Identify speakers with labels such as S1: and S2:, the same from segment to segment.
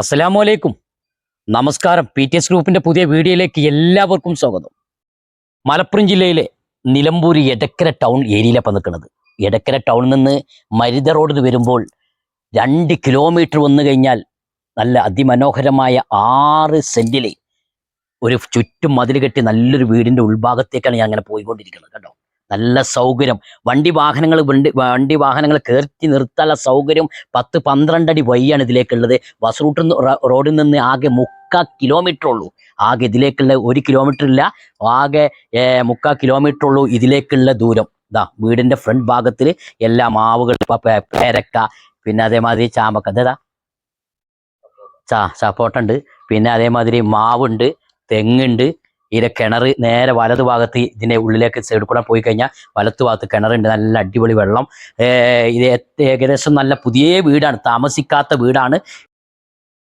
S1: അസ്സലാമലൈക്കും നമസ്കാരം. P T S ഗ്രൂപ്പിന്റെ പുതിയ വീഡിയോയിലേക്ക് എല്ലാവർക്കും സ്വാഗതം. മലപ്പുറം ജില്ലയിലെ നിലമ്പൂർ എടക്കര ടൗൺ ഏരിയയിലാണ് നിൽക്കുന്നത് എടക്കര ടൗണിൽ നിന്ന് മരുത റോഡിൽ വരുമ്പോൾ രണ്ട് കിലോമീറ്റർ വന്നു കഴിഞ്ഞാൽ നല്ല അതിമനോഹരമായ ആറ് സെന്റിൽ ഒരു ചുറ്റും മതിൽ കെട്ടി നല്ലൊരു വീടിന്റെ ഉൾഭാഗത്തേക്കാണ് ഞാൻ അങ്ങനെ പോയിക്കൊണ്ടിരിക്കുന്നത്. കേട്ടോ നല്ല സൗകര്യം. വണ്ടി വാഹനങ്ങൾ വണ്ടി വണ്ടി വാഹനങ്ങൾ കയറ്റി നിർത്താനുള്ള സൗകര്യം പത്ത് പന്ത്രണ്ട് അടി വഴിയാണ് ഇതിലേക്കുള്ളത്. ബസ് റൂട്ടിൽ നിന്ന് റോഡിൽ നിന്ന് ആകെ മുക്കാ കിലോമീറ്റർ ഉള്ളൂ. ആകെ ഇതിലേക്കുള്ള ഒരു കിലോമീറ്റർ ഇല്ല. ആകെ മുക്കാൽ മുക്കാ കിലോമീറ്റർ ഉള്ളൂ ഇതിലേക്കുള്ള ദൂരം. ഇതാ വീടിന്റെ ഫ്രണ്ട് ഭാഗത്തിൽ എല്ലാ മാവുകൾ പേരക്ക പിന്നെ അതേമാതിരി ചാമ്പക്ക. അതേതാ ചാ സപ്പോട്ട ഉണ്ട് പിന്നെ അതേമാതിരി മാവുണ്ട് തെങ്ങുണ്ട് ഇതിലെ കിണർ നേരെ വലതു ഭാഗത്ത് ഇതിന്റെ ഉള്ളിലേക്ക് സൈഡ് കൂടെ പോയി കഴിഞ്ഞാൽ വലത്തു ഭാഗത്ത് കിണറുണ്ട്. നല്ല അടിപൊളി വെള്ളം. ഇത് ഏകദേശം നല്ല പുതിയ വീടാണ്. താമസിക്കാത്ത വീടാണ്.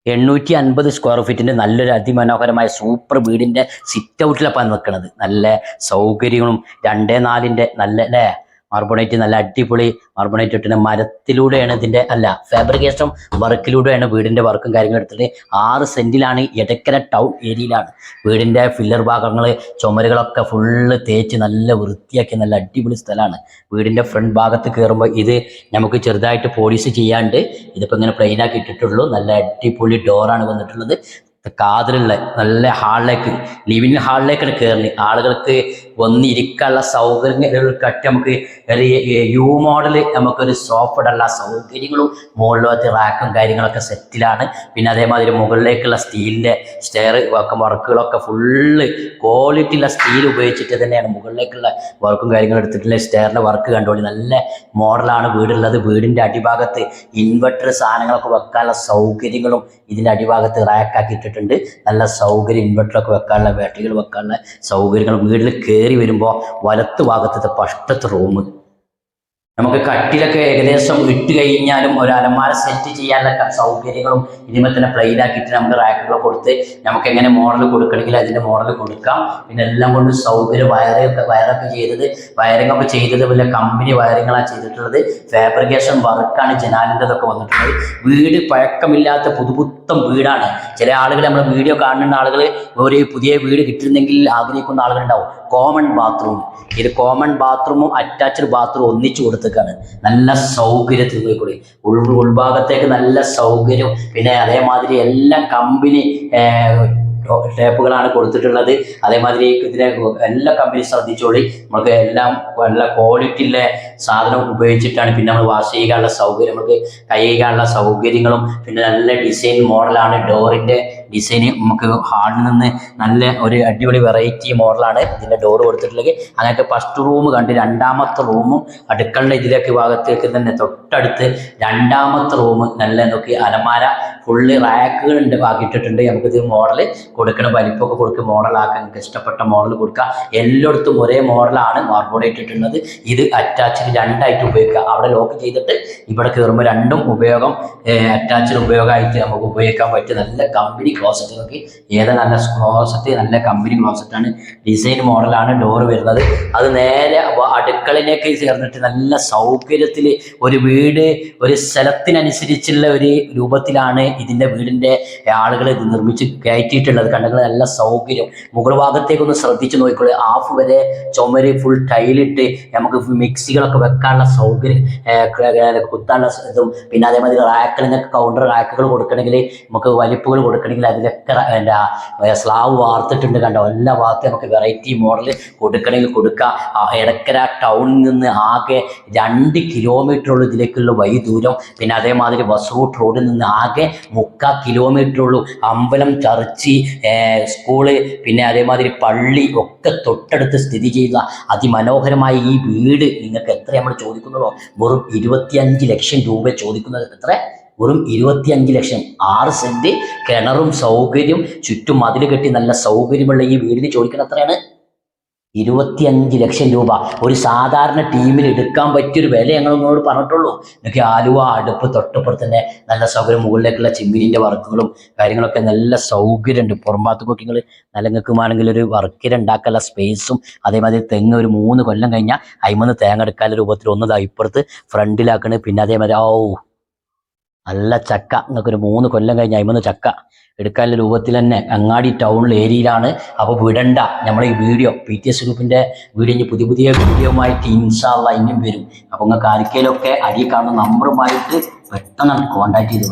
S1: എണ്ണൂറ്റി അൻപത് സ്ക്വയർ ഫീറ്റിന്റെ നല്ലൊരു അതിമനോഹരമായ സൂപ്പർ വീടിന്റെ സിറ്റ് ഔട്ടിലപ്പാണ് നിൽക്കുന്നത്. നല്ല സൗകര്യങ്ങളും രണ്ടേ നാലിന്റെ നല്ല അല്ലേ? മാർബോണൈറ്റ് നല്ല അടിപൊളി മാർബോണൈറ്റ് ഇട്ടിട്ട് മരത്തിലൂടെയാണ് ഇതിന്റെ അല്ല ഫാബ്രിക്കേഷൻ വർക്കിലൂടെയാണ് വീടിന്റെ വർക്കും കാര്യങ്ങളും എടുത്തിട്ട് ആറ് സെന്റിലാണ് എടക്കര ടൗൺ ഏരിയയിലാണ്. വീടിന്റെ ഫില്ലർ ഭാഗങ്ങൾ ചുമരുകളൊക്കെ ഫുള്ള് തേച്ച് നല്ല വൃത്തിയാക്കി നല്ല അടിപൊളി സ്ഥലമാണ്. വീടിന്റെ ഫ്രണ്ട് ഭാഗത്ത് കയറുമ്പോൾ ഇത് നമുക്ക് ചെറുതായിട്ട് പോളിഷ് ചെയ്യാണ്ട് ഇതിപ്പോ ഇങ്ങനെ പ്ലെയിൻ ആക്കി ഇട്ടിട്ടുള്ളൂ. നല്ല അടിപൊളി ഡോറാണ് വന്നിട്ടുള്ളത്. കാതിലുള്ള നല്ല ഹാളിലേക്ക് ലിവിങ് ഹാളിലേക്കാണ് കയറുന്നത് ആളുകൾക്ക് വന്നിരിക്കാനുള്ള കട്ടി നമുക്ക് യു മോഡൽ നമുക്കൊരു സോഫ ഇടാനുള്ള സൗകര്യങ്ങളും മുകളിലത്തെ റാക്കും കാര്യങ്ങളൊക്കെ സെറ്റിലാണ് പിന്നെ അതേമാതിരി മുകളിലേക്കുള്ള സ്റ്റീലിന്റെ സ്റ്റെയർ വർക്കുകളൊക്കെ ഫുള്ള് ക്വാളിറ്റിയുള്ള സ്റ്റീൽ ഉപയോഗിച്ചിട്ട് തന്നെയാണ് മുകളിലേക്കുള്ള വർക്കും കാര്യങ്ങളും എടുത്തിട്ടുള്ള സ്റ്റെയറിന്റെ വർക്ക് കണ്ടുപോലെ നല്ല മോഡലാണ് വീടുള്ളത്. വീടിന്റെ അടിഭാഗത്ത് ഇൻവെർട്ടർ സാധനങ്ങളൊക്കെ വെക്കാനുള്ള സൗകര്യങ്ങളും ഇതിന്റെ അടിഭാഗത്ത് റാക്കാക്കി ഇട്ടിട്ടുണ്ട് നല്ല സൗകര്യം ഇൻവെർട്ടറൊക്കെ വെക്കാനുള്ള ബാറ്ററികൾ വെക്കാനുള്ള സൗകര്യങ്ങൾ വീട്ടിൽ കയറി വരുമ്പോൾ വലത്ത് ഭാഗത്തെ പഷ്ടത്ത് റൂം നമുക്ക് കട്ടിലൊക്കെ ഏകദേശം ഇട്ട് കഴിഞ്ഞാലും ഒരു അലമാര സെറ്റ് ചെയ്യാനുള്ള സൗകര്യങ്ങളും ഇനിമേ തന്നെ പ്ലെയിൻ ആക്കിയിട്ട് നമുക്ക് റാക്കുകൾ കൊടുത്ത് നമുക്ക് എങ്ങനെ മോഡൽ കൊടുക്കണമെങ്കിൽ അതിന്റെ മോഡൽ കൊടുക്കാം. പിന്നെ എല്ലാം കൊണ്ട് സൗകര്യം വയറൊക്കെ വയറൊക്കെ ചെയ്തത് വയറിംഗ് ഒക്കെ ചെയ്തത് വല്ല കമ്പനി വയറിങ്ങളാണ് ചെയ്തിട്ടുള്ളത്. ഫാബ്രിക്കേഷൻ വർക്കാണ് ജനാലിന്റെതൊക്കെ വന്നിട്ടുള്ളത്. വീട് പഴക്കമില്ലാത്ത പുതുപുത്തം വീടാണ്. ചില ആളുകൾ നമ്മൾ വീഡിയോ കാണുന്ന ആളുകൾ ഒരു പുതിയ വീട് കിട്ടുന്നെങ്കിൽ ആഗ്രഹിക്കുന്ന ആളുകളുണ്ടാവും. കോമൺ ബാത്റൂം ഇത് കോമൺ ബാത്റൂമും അറ്റാച്ച്ഡ് ബാത്റൂം ഒന്നിച്ചു കൊടുത്തേക്കാണ് നല്ല സൗകര്യത്തിൽ പോയിക്കൂടി. ഉൾ ഉൾഭാഗത്തേക്ക് നല്ല സൗകര്യം. പിന്നെ അതേമാതിരി എല്ലാ കമ്പനി ടേപ്പുകളാണ് കൊടുത്തിട്ടുള്ളത്. അതേമാതിരി ഇതിനെ എല്ലാ കമ്പനി ശ്രദ്ധിച്ചോളി. നമുക്ക് എല്ലാം നല്ല ക്വാളിറ്റിയിലെ സാധനം ഉപയോഗിച്ചിട്ടാണ് പിന്നെ നമ്മൾ വാഷ് ചെയ്യാനുള്ള സൗകര്യം. നമുക്ക് കൈ ചെയ്യാനുള്ള സൗകര്യങ്ങളും പിന്നെ നല്ല ഡിസൈൻ മോഡലാണ് ഡോറിന്റെ ഡിസൈൻ നമുക്ക് ഹാളിൽ നിന്ന് നല്ല ഒരു അടിപൊളി വെറൈറ്റി മോഡലാണ് ഇതിന്റെ ഡോർ കൊടുത്തിട്ടുള്ളത്. അങ്ങനത്തെ ഫസ്റ്റ് റൂം കണ്ട് രണ്ടാമത്തെ റൂമും അടുക്കളുടെ ഇതിലേക്ക് ഭാഗത്തേക്ക് തന്നെ തൊട്ടടുത്ത് രണ്ടാമത്തെ റൂം നല്ല നോക്കി അലമാര ഫുള്ള് റാക്കുകൾ ഉണ്ട് ആക്കിയിട്ടിട്ടുണ്ട് നമുക്ക് ഇത് മോഡൽ കൊടുക്കണം വലിപ്പമൊക്കെ കൊടുക്കുക മോഡലാക്കാൻ നിങ്ങൾക്ക് ഇഷ്ടപ്പെട്ട മോഡൽ കൊടുക്കുക. എല്ലായിടത്തും ഒരേ മോഡലാണ് മാർബോർഡ് ഇട്ടിട്ടുള്ളത് ഇത് അറ്റാച്ച്ഡ് രണ്ടായിട്ട് ഉപയോഗിക്കുക. അവിടെ ലോക്ക് ചെയ്തിട്ട് ഇവിടെ കയറുമ്പോൾ രണ്ടും ഉപയോഗം അറ്റാച്ച്ഡ് ഉപയോഗമായിട്ട് നമുക്ക് ഉപയോഗിക്കാൻ പറ്റും. നല്ല കമ്പനി ക്ലോസറ്റ് നോക്കി. ഏതാ നല്ല ക്ലോസറ്റ് നല്ല കമ്പനി ക്ലോസറ്റ് ആണ്. ഡിസൈൻ മോഡലാണ് ഡോർ വരുന്നത്. അത് നേരെ അടുക്കളയിലേക്ക് ചേർന്നിട്ട് നല്ല സൗകര്യത്തിൽ ഒരു വീട് ഒരു സ്ഥലത്തിനനുസരിച്ചുള്ള ഒരു രൂപത്തിലാണ് ഇതിന്റെ വീടിന്റെ ആളുകൾ ഇത് നിർമ്മിച്ച് കയറ്റിയിട്ടുള്ളത് കണ്ടെങ്കിൽ നല്ല സൗകര്യം. മുകൾ ഭാഗത്തേക്കൊന്ന് ശ്രദ്ധിച്ചു നോക്കിക്കോളൂ. ഹാഫ് വരെ ചുമര് ഫുൾ ടൈലിട്ട് നമുക്ക് മിക്സികളൊക്കെ വെക്കാനുള്ള സൗകര്യം കുത്താനുള്ള ഇതും. പിന്നെ അതേമാതിരി റാക്കിൽ നിന്നൊക്കെ കൗണ്ടർ റാക്കുകൾ കൊടുക്കണമെങ്കിൽ നമുക്ക് വലിപ്പുകൾ കൊടുക്കണമെങ്കിൽ അതിലൊക്കെ എന്താ സ്ലാവ് വാർത്തിട്ടുണ്ട് കണ്ടോ? എല്ലാ ഭാഗത്തും നമുക്ക് വെറൈറ്റി മോഡൽ കൊടുക്കണമെങ്കിൽ കൊടുക്കാം. ഇടക്കര ടൗണിൽ നിന്ന് ആകെ രണ്ട് കിലോമീറ്റർ ഉള്ളൂ ഇതിലേക്കുള്ള വഴി ദൂരം. പിന്നെ അതേമാതിരി ബസ് റൂട്ട് റോഡിൽ നിന്ന് ആകെ മുക്കാ കിലോമീറ്റർ ഉള്ളൂ. അമ്പലം ചർച്ച് സ്കൂൾ പിന്നെ അതേമാതിരി പള്ളി ഒക്കെ തൊട്ടടുത്ത് സ്ഥിതി ചെയ്യുന്ന അതിമനോഹരമായ ഈ വീട് നിങ്ങൾക്ക് എത്ര നമ്മൾ ചോദിക്കുന്നുള്ളൂ വെറും ഇരുപത്തിയഞ്ച് ലക്ഷം രൂപ ചോദിക്കുന്നത് എത്ര? വെറും ഇരുപത്തിയഞ്ച് ലക്ഷം. ആറ് സെന്റ് കിണറും സൗകര്യം ചുറ്റും മതിൽ കെട്ടി നല്ല സൗകര്യമുള്ള ഈ വീടിന് ചോദിക്കുന്നത് എത്രയാണ്? ഇരുപത്തിയഞ്ച് ലക്ഷം രൂപ. ഒരു സാധാരണ ടീമിൽ എടുക്കാൻ പറ്റിയൊരു വില ഞങ്ങൾ നിങ്ങളോട് പറഞ്ഞിട്ടുള്ളൂ. ഇതൊക്കെ ആലുവ അടുപ്പ് തൊട്ടപ്പുറത്ത് തന്നെ നല്ല സൗകര്യം മുകളിലേക്കുള്ള ചിമ്മിനിന്റെ വർക്കുകളും കാര്യങ്ങളൊക്കെ നല്ല സൗകര്യമുണ്ട്. പുറംഭാഗത്തൊക്കെ നിങ്ങൾ നിലങ്ങൾക്കുമാണെങ്കിൽ ഒരു വർക്കിന് ഉണ്ടാക്കാനുള്ള സ്പേസും അതേമാതിരി തെങ്ങ് ഒരു മൂന്ന് കൊല്ലം കഴിഞ്ഞാൽ അയിമന്ന് തേങ്ങ എടുക്കാനുള്ള രൂപത്തിൽ ഒന്ന് ദാ ഇപ്പുറത്ത് ഫ്രണ്ടിലാക്കണ് പിന്നെ അതേമാതിരി ഓ നല്ല ചക്ക. എന്നൊക്കെ ഒരു മൂന്ന് കൊല്ലം കഴിഞ്ഞ് അയിമൂന്ന് ചക്ക. എടുക്കാനുള്ള രൂപത്തിൽ തന്നെ അങ്ങാടി ടൗണിൽ ഏരിയയിലാണ്. അപ്പോൾ വിടണ്ട. നമ്മളെ ഈ വീഡിയോ പി ടി എസ് ഗ്രൂപ്പിന്റെ വീഡിയോ പുതിയ പുതിയ വീഡിയോമായിട്ട് ഇൻഷാല്ല ഇനിയും വരും. അപ്പോൾ നിങ്ങൾക്ക് ആർക്കെങ്കിലുമൊക്കെ അടിയിൽ കാണുന്ന നമ്പറുമായിട്ട് പെട്ടെന്ന് കോൺടാക്ട് ചെയ്തു.